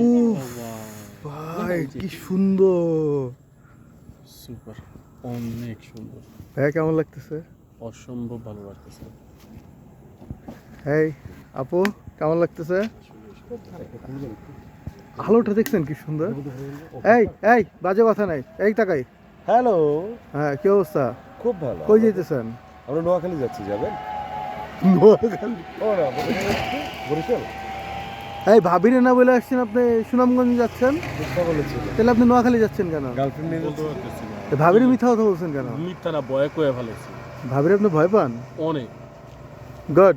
উফ, ভাই কি সুন্দর। সুপার অনেক সুন্দর। ভাইয়া কেমন লাগতেছে? অসম্ভব ভালো লাগতেছে। এই আপু কেমন লাগতেছে? আলোটা দেখছেন কি সুন্দর? এই এই বাজে কথা নাই। এই তাকাই। হ্যালো। হ্যাঁ কি অবস্থা? খুব ভালো। কই যেতেছেন আমরা নোয়াখালী যাচ্ছি যাবেন? নোয়াখালী। বরিশাল? এই ভাবিরে না বলে আসছেন আপনি? সুনামগঞ্জ যাচ্ছেন? তাহলে আপনি নোয়াখালী যাচ্ছেন কেন? ভাবিরে মিথ্যা কথা বলছেন কেন? মিথ্যা না বয়ে কয়ে ফেলেছি। ভাবিরে আপনি ভয় পান? অনেক। গুড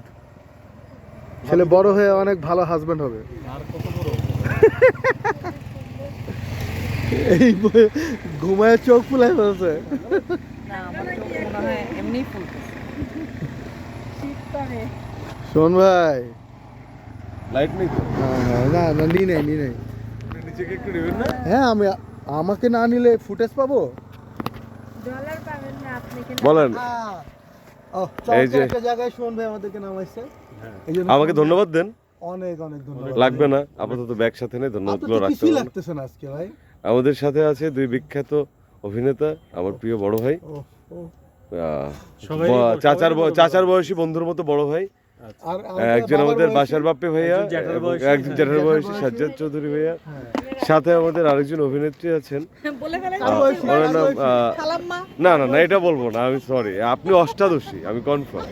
ছেলে বড় হয়ে অনেক ভালো হাজবেন্ড হবে। আর কত বড়? এই বয়ে ঘুমায় চোখ ফুলাই ফেলছে। না আমার চোখ মনে হয় এমনিই ফুলতেছে। শোন ভাই লাইট নেই তো? হ্যাঁ, হ্যাঁ, না না নি নেই নি নেই নিচেকে একটু নেবেন না? হ্যাঁ আমি আমাকে না নিলে ফুটেজ পাবো? ডলার পাবেন না আপনি কেন বলেন। ও, এই যে- একটা জায়গায় শোন ভাই আমাদেরকে নামাইছে। এই আমাকে ধন্যবাদ দেন। অনেক অনেক ধন্যবাদ। লাগবে না আপাতত ব্যাগ সাথে নেই ধন্যবাদ আপনারগুলো তো রাখতে না। লাগতেছে না আজকে ভাই। আমাদের সাথে আছে দুই বিখ্যাত অভিনেতা আমার প্রিয় বড় ভাই। চাচার চাচার বয়সী বন্ধুর মতো বড় ভাই। একজন আমাদের বাসার বাপ্পি ভাইয়া একজন জ্যাঠার বয়সী। সাজ্জাদ চৌধুরী ভাইয়া। হ্যাঁ। সাথে আমাদের আরেকজন অভিনেত্রী আছেন? ওনার নাম না না না এটা বলব না আমি সরি আপনি অষ্টাদশী আমি কনফার্ম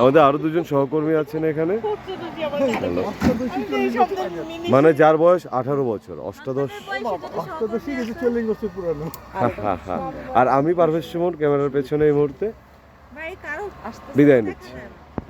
আমাদের আরও দুজন সহকর্মী আছেন এখানে। মানে যার বয়স আঠারো বছর অষ্টাদশ। আর আমি পারভেজ সুমন ক্যামেরার পেছনে এই মুহূর্তে। ভাই কারও আসতে বিদায় নিচ্ছি।